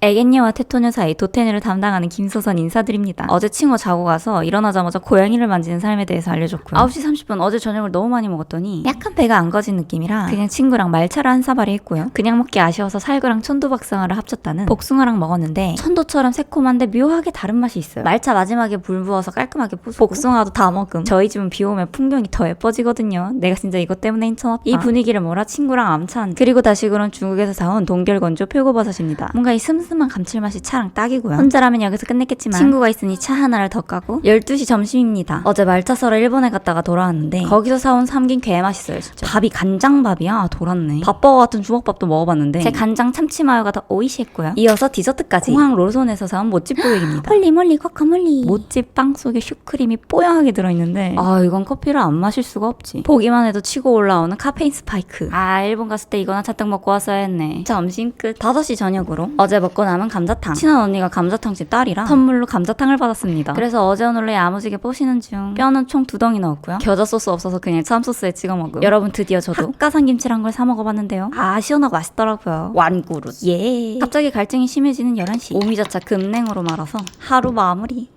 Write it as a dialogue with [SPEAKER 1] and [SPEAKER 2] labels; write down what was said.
[SPEAKER 1] 애견녀와 테토녀 사이 도테네를 담당하는 김소선 인사드립니다. 어제 친구 자고 가서 일어나자마자 고양이를 만지는 삶에 대해서 알려줬고요. 9시 30분 어제 저녁을 너무 많이 먹었더니 약간 배가 안 거진 느낌이라 그냥 친구랑 말차를 한 사발이 했고요. 그냥 먹기 아쉬워서 살구랑 천도박상어를 합쳤다는 복숭아랑 먹었는데 천도처럼 새콤한데 묘하게 다른 맛이 있어요. 말차 마지막에 물 부어서 깔끔하게 부수고 복숭아도 다 먹음. 저희 집은 비 오면 풍경이 더 예뻐지거든요. 내가 진짜 이것 때문에 인천 왔다. 이 분위기를 몰아 친구랑 암찬 그리고 다시 그런 중국에서 사온 동결건조 표고버섯입니다. 뭔가 이 슴 슴한 감칠맛이 차랑 딱이고요. 혼자라면 여기서 끝냈겠지만 친구가 있으니 차 하나를 더 까고 12시 점심입니다. 어제 말차 썰어 일본에 갔다가 돌아왔는데 거기서 사온 삼긴 개 맛있어요 진짜. 밥이 간장밥이야 아, 돌았네. 밥버거 같은 주먹밥도 먹어봤는데 제 간장 참치마요가 더 오이시했고요. 이어서 디저트까지 공항 로손에서 사온 모찌 뽀백입니다. 홀리 몰리 과카몰리 모찌 빵 속에 슈크림이 뽀용하게 들어있는데 아 이건 커피를 안 마실 수가 없지. 보기만 해도 치고 올라오는 카페인 스파이크. 아 일본 갔을 때 이거나 차떡 먹고 왔어야 했네. 점심 끝 5시 저녁으로 어제 먹고 남은 감자탕. 친한 언니가 감자탕집 딸이라 선물로 감자탕을 받았습니다. 그래서 어제 오늘로 야무지게 뽀시는 중 뼈는 총 두 덩이 넣었고요. 겨자 소스 없어서 그냥 참 소스에 찍어 먹음. 여러분 드디어 저도 핫가상김치란 걸 사 먹어봤는데요. 아 시원하고 맛있더라고요. 완구루. 예. 갑자기 갈증이 심해지는 11시. 오미자차 금냉으로 말아서 하루 마무리.